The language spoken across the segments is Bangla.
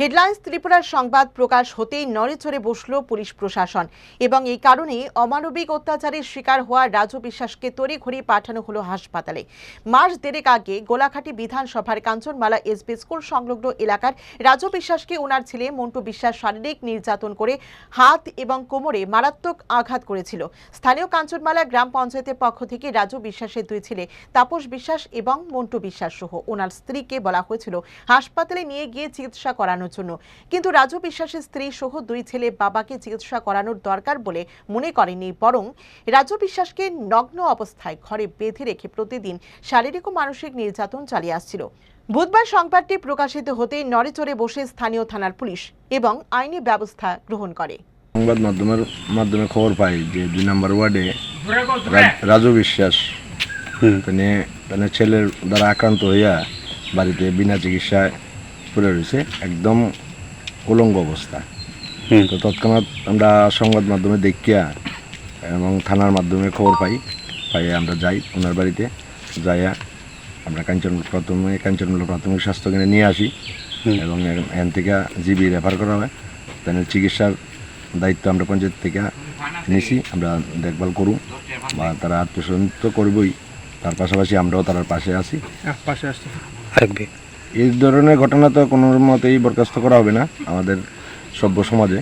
হেডলাইন্স ত্রিপুরার সংবাদ প্রকাশ হতেই নড়েচড়ে বসল পুলিশ প্রশাসন। এবং এই কারণে অমানবিক অত্যাচারের শিকার হওয়া রাজু বিশ্বাসকে তড়িঘড়ি পাঠানো হলো হাসপাতালে। মাস দেড়েক আগে গোলাঘাটি বিধানসভার কাঞ্চনমালা এসবি স্কুল সংলগ্ন এলাকার রাজু বিশ্বাসকে ওনার ছেলে মন্টু বিশ্বাস শারীরিক নির্যাতন করে হাত এবং কোমরে মারাত্মক আঘাত করেছিল। স্থানীয় কাঞ্চনমালা গ্রাম পঞ্চায়েতের পক্ষ থেকে রাজু বিশ্বাসের দুই ছেলে তাপস বিশ্বাস এবং মন্টু বিশ্বাস সহ ওনার স্ত্রীকে বলা হয়েছিল, হাসপাতালে নিয়ে গিয়ে চিকিৎসা করানোর জন্য। কিন্তু রাজু বিশ্বাসের স্ত্রী সহ দুই ছেলে বাবাকে চিকিৎসা করানোর দরকার বলে মনে করেনি বরং রাজু বিশ্বাসকে নগ্ন অবস্থায় ঘরে বেঁধে রেখে প্রতিদিন শারীরিক ও মানসিক নির্যাতন চালিয়ে আসছিল। বুধবার সংবাদটি প্রকাশিত হতেই নড়েচড়ে বসে স্থানীয় থানার পুলিশ এবং আইনি ব্যবস্থা গ্রহণ করে। সংবাদ মাধ্যমের মাধ্যমে খবর পাই যে দুই নম্বর ওয়ার্ডে রাজু বিশ্বাস মানে মানে ছেলের দ্বারা আক্রান্ত হইয়া বাড়িতে বিনা চিকিৎসায় পড়ে রয়েছে একদম উলঙ্গ অবস্থা। তো তৎক্ষণাৎ আমরা সংবাদ মাধ্যমে দেখিয়া এবং থানার মাধ্যমে খবর পাই পাই আমরা যাই ওনার বাড়িতে যাইয়া আমরা কাঞ্চন প্রথমে কাঞ্চনমূল্য প্রাথমিক স্বাস্থ্য কেন্দ্রে নিয়ে আসি এবং এখান থেকে জিবি রেফার করা হয়। তাদের চিকিৎসার দায়িত্ব আমরা পঞ্চায়েত থেকে নিছি আমরা দেখভাল করু বা তারা আত্মীয়স্বজন তো করবই। তার পাশাপাশি আমরাও তার পাশে আছি। পাশে আসতে থাকবে এই ধরনের ঘটনা তো কোনো মতেই বরখাস্ত করা হবে না আমাদের সভ্য সমাজে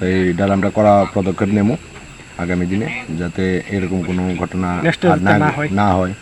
তাই ডালামটা আমরা করা পদক্ষেপ নেব আগামী দিনে যাতে এরকম কোনো ঘটনা। না হয়